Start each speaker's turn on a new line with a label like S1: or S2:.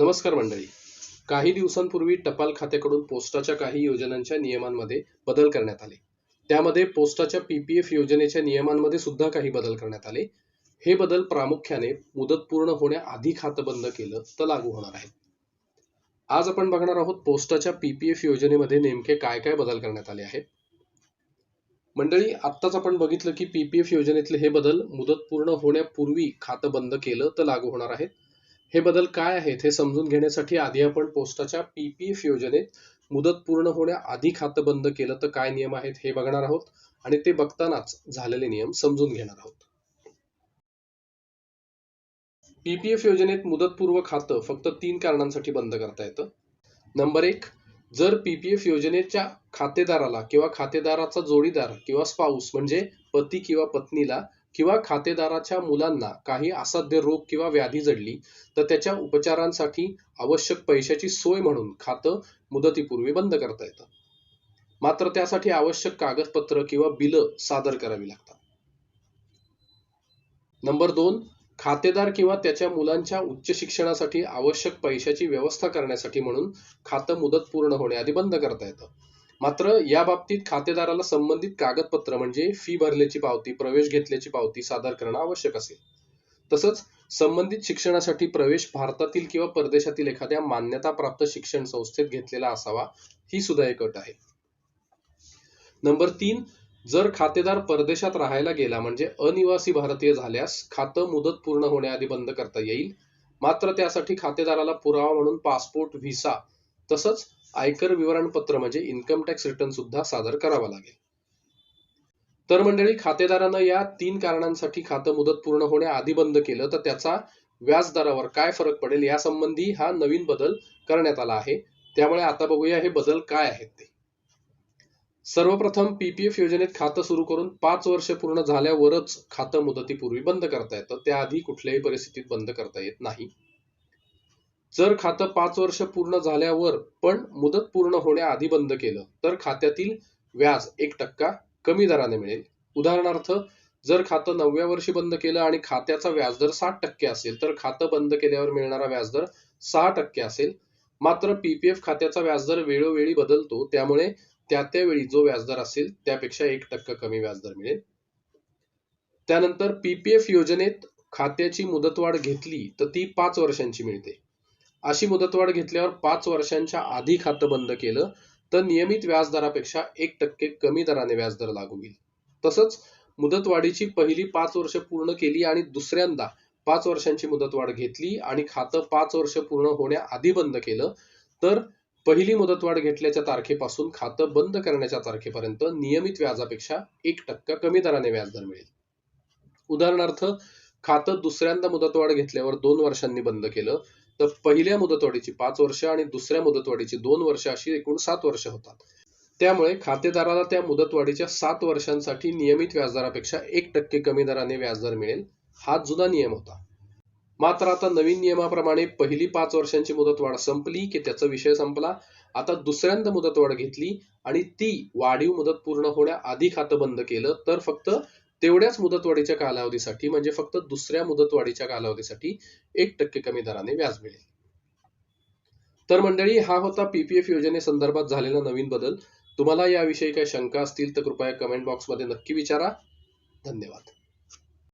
S1: नमस्कार मंडळी. काही दिवसांपूर्वी टपाल खात्याकडून पोस्टाच्या काही योजनांच्या नियमांमध्ये बदल करण्यात आले. त्यामध्ये पोस्टाच्या पीपीएफ योजनेच्या नियमांमध्ये सुद्धा काही बदल करण्यात आले. हे बदल प्रामुख्याने मुदत पूर्ण होण्याआधी खातं बंद केलं तर लागू होणार आहे. आज आपण बघणार आहोत पोस्टाच्या पीपीएफ योजनेमध्ये नेमके काय काय बदल करण्यात आले आहेत. मंडळी आत्ताच आपण बघितलं की पीपीएफ योजनेतले हे बदल मुदत पूर्ण होण्यापूर्वी खातं बंद केलं तर लागू होणार आहेत. हे बदल काय आहेत हे समजून घेण्यासाठी आधी आपण पोस्टाच्या पीपीएफ योजनेत मुदत पूर्ण होण्याआधी खातं बंद केलं तर काय नियम आहेत हे बघणार आहोत आणि ते बघतानाच झालेले नियम समजून घेणार आहोत. पीपीएफ योजनेत मुदतपूर्व खातं फक्त तीन कारणांसाठी बंद करता येतं. नंबर एक जर पीपीएफ योजनेच्या खातेदाराला किंवा खातेदाराचा जोडीदार किंवा स्पाऊस म्हणजे पती किंवा पत्नीला किंवा खातेदाराच्या मुलांना काही असाध्य रोग किंवा व्याधी जडली तर त्याच्या उपचारांसाठी आवश्यक पैशाची सोय म्हणून खातं मुदतीपूर्वी बंद करता येतं. मात्र त्यासाठी आवश्यक कागदपत्र किंवा बिलं सादर करावी लागतात. नंबर दोन खातेदार किंवा त्याच्या मुलांच्या उच्च शिक्षणासाठी आवश्यक पैशाची व्यवस्था करण्यासाठी म्हणून खातं मुदत पूर्ण होण्याआधी बंद करता येतं. मात्र या बाबतीत खातेदाराला संबंधित कागदपत्र म्हणजे फी भरल्याची पावती प्रवेश घेतल्याची पावती सादर करणं आवश्यक असेल. तसंच संबंधित शिक्षणासाठी प्रवेश भारतातील किंवा परदेशातील एखाद्या मान्यताप्राप्त शिक्षण संस्थेत घेतलेला असावा ही सुद्धा एक अट आहे. नंबर तीन जर खातेदार परदेशात राहायला गेला म्हणजे अनिवासी भारतीय झाल्यास खातं मुदत पूर्ण होण्याआधी बंद करता येईल. मात्र त्यासाठी खातेदाराला पुरावा म्हणून पासपोर्ट व्हिसा तसंच आयकर विवरणपत्र म्हणजे इन्कम टॅक्स रिटर्न सुद्धा सादर करावा लागेल. तर मंडळी खातेदारानं या तीन कारणांसाठी खातं मुदत पूर्ण होण्याआधी बंद केलं तर त्याचा व्याज दरावर काय फरक पडेल यासंबंधी हा नवीन बदल करण्यात आला आहे. त्यामुळे आता बघूया हे बदल काय आहेत ते. सर्वप्रथम पीपीएफ योजनेत खातं सुरू करून पाच वर्ष पूर्ण झाल्यावरच खातं मुदतीपूर्वी बंद करता येतं. त्याआधी कुठल्याही परिस्थितीत बंद करता येत नाही. जर खातं पाच वर्ष पूर्ण झाल्यावर पण मुदत पूर्ण होण्याआधी बंद केलं तर खात्यातील व्याज एक टक्का कमी दराने मिळेल. उदाहरणार्थ जर खातं नवव्या वर्षी बंद केलं आणि खात्याचा व्याजदर साठ टक्के असेल तर खातं बंद केल्यावर मिळणारा व्याजदर सहा टक्के असेल. मात्र पीपीएफ खात्याचा व्याजदर वेळोवेळी बदलतो त्यामुळे त्या त्यावेळी जो व्याजदर असेल त्यापेक्षा एक टक्का कमी व्याजदर मिळेल. त्यानंतर पीपीएफ योजनेत खात्याची मुदतवाढ घेतली तर ती पाच वर्षांची मिळते. अशी मुदतवाढ घेतल्यावर पाच वर्षांच्या आधी खातं बंद केलं तर नियमित व्याजदरापेक्षा एक टक्के कमी दराने व्याजदर लागू होईल. तसंच मुदतवाढीची पहिली पाच वर्ष पूर्ण केली आणि दुसऱ्यांदा पाच वर्षांची मुदतवाढ घेतली आणि खातं पाच वर्ष पूर्ण होण्याआधी बंद केलं तर पहिली मुदतवाढ घेतल्याच्या तारखेपासून खातं बंद करण्याच्या तारखेपर्यंत नियमित व्याजापेक्षा एक टक्का कमी दराने व्याजदर मिळेल. उदाहरणार्थ खातं दुसऱ्यांदा मुदतवाढ घेतल्यावर दोन वर्षांनी बंद केलं तर पहिल्या मुदतवाढीची पाच वर्ष आणि दुसऱ्या मुदतवाढीची दोन वर्ष अशी एकूण सात वर्ष होतात. त्यामुळे खातेदाराला त्या मुदतवाढीच्या सात वर्षांसाठी नियमित व्याजदरापेक्षा एक टक्के कमी दराने व्याजदर मिळेल हा जुना नियम होता. मात्र आता नवीन नियमाप्रमाणे पहिली पाच वर्षांची मुदतवाढ संपली की त्याचा विषय संपला. आता दुसऱ्यांदा मुदतवाढ घेतली आणि ती वाढीव मुदत पूर्ण होण्याआधी खातं बंद केलं तर फक्त तेवढ्याच मुदतवाढीच्या कालावधीसाठी म्हणजे फक्त दुसऱ्या मुदतवाढीच्या कालावधीसाठी एक टक्के कमी दराने व्याज मिळेल. तर मंडळी हा होता पीपीएफ योजनेसंदर्भात झालेला नवीन बदल. तुम्हाला याविषयी काही शंका असतील तर कृपया कमेंट बॉक्समध्ये नक्की विचारा. धन्यवाद.